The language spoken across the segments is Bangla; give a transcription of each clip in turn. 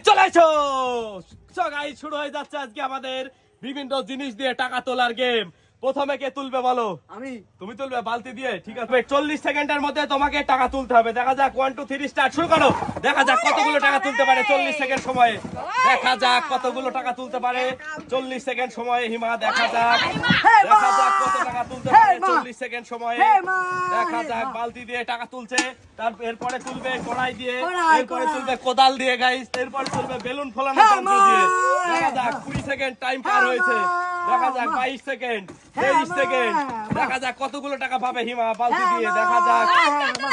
চলে সগাই শুরু হয়ে যাচ্ছে আজকে আমাদের বিভিন্ন জিনিস দিয়ে টাকা তোলার গেম প্রথমে কে তুলবে বলো? আমি। তুমি তুলবে বালতি দিয়ে ঠিক আছে? চল্লিশ সেকেন্ডের মধ্যে তোমাকে টাকা তুলতে হবে। দেখা যাক ওয়ান টু থ্রি স্টার্ট শুরু করো। দেখা যাক কতগুলো টাকা তুলতে পারে চল্লিশ সেকেন্ড সময়ে। দেখা যাক কতগুলো টাকা তুলতে পারে চল্লিশ সেকেন্ড সময়ে হিমা দেখা যাক। দেখা যাক কত টাকা তুলতে পারে চল্লিশ সেকেন্ড সময়ে। দেখা যাক বালতি দিয়ে টাকা তুলছে। তার এরপরে তুলবে কড়াই দিয়ে এরপরে তুলবে কোদাল দিয়ে গাইস এরপরে তুলবে বেলুন ফোলানো যন্ত্র দিয়ে। সেকেন্ড টাইম পার হয়েছে। দেখা যাক বাইশ সেকেন্ড তেইশ সেকেন্ড। দেখা যাক কতগুলো টাকা পাবে হিমা বালতি দিয়ে। দেখা যাক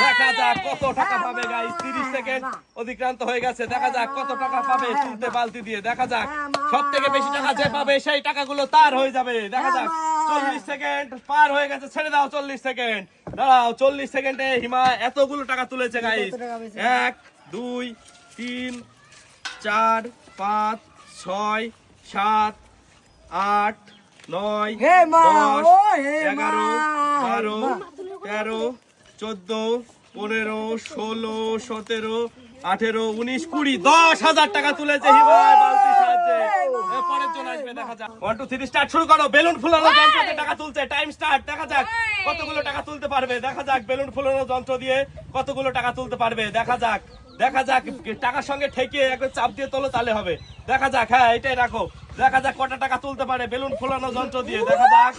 দেখা যাক কত টাকা পাবে গাইস তিরিশ সেকেন্ড অতিক্রান্ত হয়ে গেছে। দেখা যাক কত টাকা পাবে তুলতে বালতি দিয়ে। দেখা যাক সব থেকে বেশি টাকা যে পাবে সেই টাকাগুলো তার হয়ে যাবে। দেখা যাক চল্লিশ সেকেন্ড পার হয়ে গেছে। ছেড়ে দাও চল্লিশ সেকেন্ড। দাঁড়াও চল্লিশ সেকেন্ডে হিমা এতগুলো টাকা তুলেছে গাইস? এক দুই তিন চার পাঁচ ছয় সাত আট নয় দশ এগারো বারো তেরো চোদ্দ পনেরো ষোলো সতেরো আঠেরো উনিশ কুড়ি দশ হাজার টাকা তুলেছে হিমায় বালতির সাহায্যে। এ, পরের জন আসবে দেখা যাক। ওয়ান টু থ্রি স্টার্ট শুরু করো। বেলুন ফুলানো যন্ত্রতে টাকা তুলছে। টাইম স্টার্ট দেখা যাক কতগুলো টাকা তুলতে পারবে। দেখা যাক বেলুন ফুলানো যন্ত্র দিয়ে কতগুলো টাকা তুলতে পারবে। দেখা যাক। দেখা যাক টাকার সঙ্গে ঠেকিয়ে একবার চাপ দিয়ে তোলো তাহলে হবে। দেখা যাক হ্যাঁ এটাই রাখো। দেখা যাক কটা টাকা তুলতে পারে। বেলুন ফুলানো যন্ত্র দিয়ে। দেখা যাক।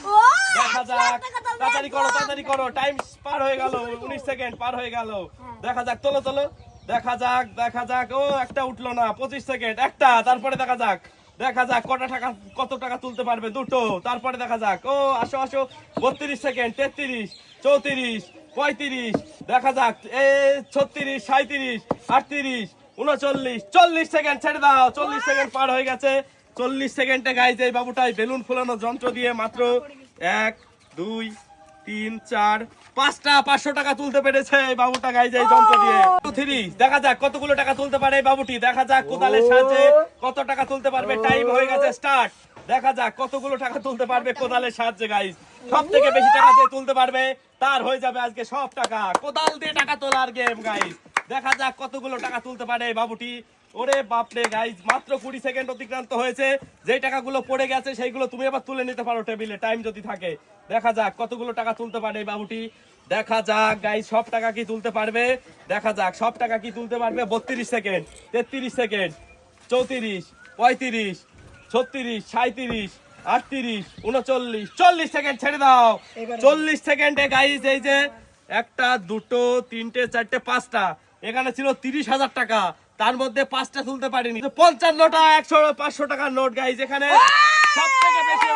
দেখা যাক। তাড়াতাড়ি করো তাড়াতাড়ি করো। টাইম পার হয়ে গেল। উনিশ সেকেন্ড পার হয়ে গেল। দেখা যাক তোলো তোলো। দেখা যাক দেখা যাক। ও একটা উঠল না। পঁচিশ সেকেন্ড একটা। তারপরে দেখা যাক। দেখা যাক কটা টাকা কত টাকা তুলতে পারবে দুটো। তারপরে দেখা যাক। ও আসো আসো। বত্রিশ সেকেন্ড তেত্রিশ চৌত্রিশ পঁয়ত্রিশ। দেখা যাক। এ ছত্রিশ সাঁত্রিশ আটত্রিশ উনচল্লিশ চল্লিশ সেকেন্ড ছেড়ে দাও। চল্লিশ সেকেন্ড পার হয়ে গেছে। চল্লিশ সেকেন্ডে গাইজ এই বাবুটাই বেলুন ফুলানো যন্ত্র দিয়ে মাত্র এক দুই তিন চার পাঁচটা পাঁচশো টাকা তুলতে পেরেছে এই বাবুটা গাইজ এই যন্ত্র দিয়ে। থ্রি দেখা যাক কতগুলো টাকা তুলতে পারে এই বাবুটি। দেখা যাক কোদালের সাহায্যে কত টাকা তুলতে পারবে। টাইম হয়ে গেছে স্টার্ট দেখা যাক কতগুলো টাকা তুলতে পারবে কোদালের সাহায্যে গাইজ সব থেকে বেশি টাকা যে তুলতে পারবে তার হয়ে যাবে আজকে সব টাকা। কোদাল দিয়ে টাকা তোলার গেম গাইজ দেখা যাক কতগুলো টাকা তুলতে পারে এই বাবুটি। ওরে বাপরে গাইজ মাত্র কুড়ি সেকেন্ড অতিক্রান্ত হয়েছে। যেই টাকাগুলো পড়ে গেছে সেইগুলো তুমি আবার তুলে নিতে পারো টেবিলে টাইম যদি থাকে। দেখা যাক কতগুলো টাকা তুলতে পারে এই বাবুটি। দেখা যাক গাইজ সব টাকা কি তুলতে পারবে? দেখা যাক সব টাকা কি তুলতে পারবে? বত্রিশ সেকেন্ড তেত্রিশ সেকেন্ড চৌত্রিশ পঁয়ত্রিশ ছত্রিশ সাঁত্রিশ আটত্রিশ উনচল্লিশ। চল্লিশ সেকেন্ড ছেড়ে দাও। চল্লিশ সেকেন্ডে গাইজ এই যে একটা দুটো তিনটে চারটে পাঁচটা এখানে ছিল তিরিশ হাজার টাকা। তার মধ্যে পাঁচটা তুলতে পারিনি। পঞ্চান্নটা একশো পাঁচশো টাকার নোট গাইজ এখানে সব থেকে বেশি।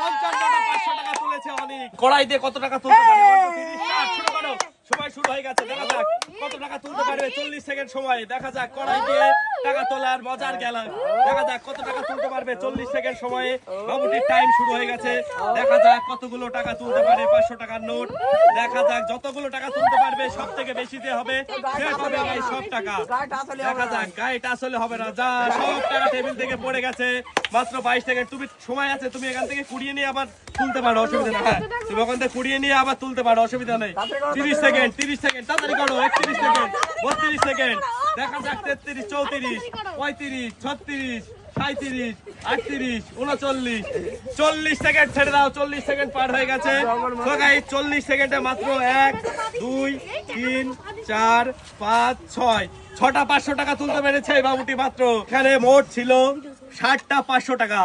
পঞ্চান্নটা পাঁচশো টাকা তুলেছে অনেক। কড়াই দিয়ে কত টাকা তুলতে পারে? সময় শুরু হয়ে গেছে দেখা যাক কত টাকা তুলতে পারবে। চল্লিশ সেকেন্ড সময় দেখা যাক কড়াই দিয়ে টাকা তোলার মজার গেল। দেখা যাক কত টাকা তুলতে পারবে। চল্লিশ সেকেন্ড সময়ে বাবুটির টাইম শুরু হয়ে গেছে। দেখা যাক কতগুলো টাকা তুলতে পারে পাঁচশো টাকার নোট। দেখা যাক যতগুলো টাকা তুলতে পারবে সব থেকে বেশি দিয়ে হবে। সে পাবে ভাই সব টাকা। দেখা যাক গাইটা আসলে হবে না। যা, সব টাকা টেবিল থেকে পড়ে গেছে। মাত্র বাইশ সেকেন্ড। তুমি সময় আছে, তুমি এখান থেকে কুড়িয়ে নিয়ে আবার তুলতে পারো, অসুবিধা নেই। হ্যাঁ তুমি ওখান থেকে কুড়িয়ে নিয়ে আবার তুলতে পারো, অসুবিধা নেই। তিরিশ সেকেন্ড তিরিশ সেকেন্ড, তাড়াতাড়ি করো, একত্রিশ সেকেন্ড, বত্রিশ সেকেন্ড। দেখা যাক তেত্রিশ, চৌত্রিশ, পঁয়ত্রিশ, ছত্রিশ সাঁত্রিশ আটত্রিশ, উনচল্লিশ। চল্লিশ সেকেন্ড ছেড়ে দাও, চল্লিশ সেকেন্ড পার হয়ে গেছে। চল্লিশ সেকেন্ডে মাত্র এক, দুই, তিন, চার, পাঁচ, ছয়। ছটা পাঁচশো টাকা তুলতে পেরেছে এই বাবুটি মাত্র। এখানে মোট ছিল ষাটটা পাঁচশো টাকা।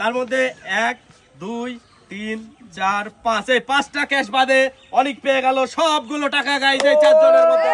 তার মধ্যে এক, দুই, তিন, চার, পাঁচ। এই পাঁচটা ক্যাশ বাদে অনেক পেয়ে গেল সবগুলো টাকা গাইছে চারজনের মধ্যে।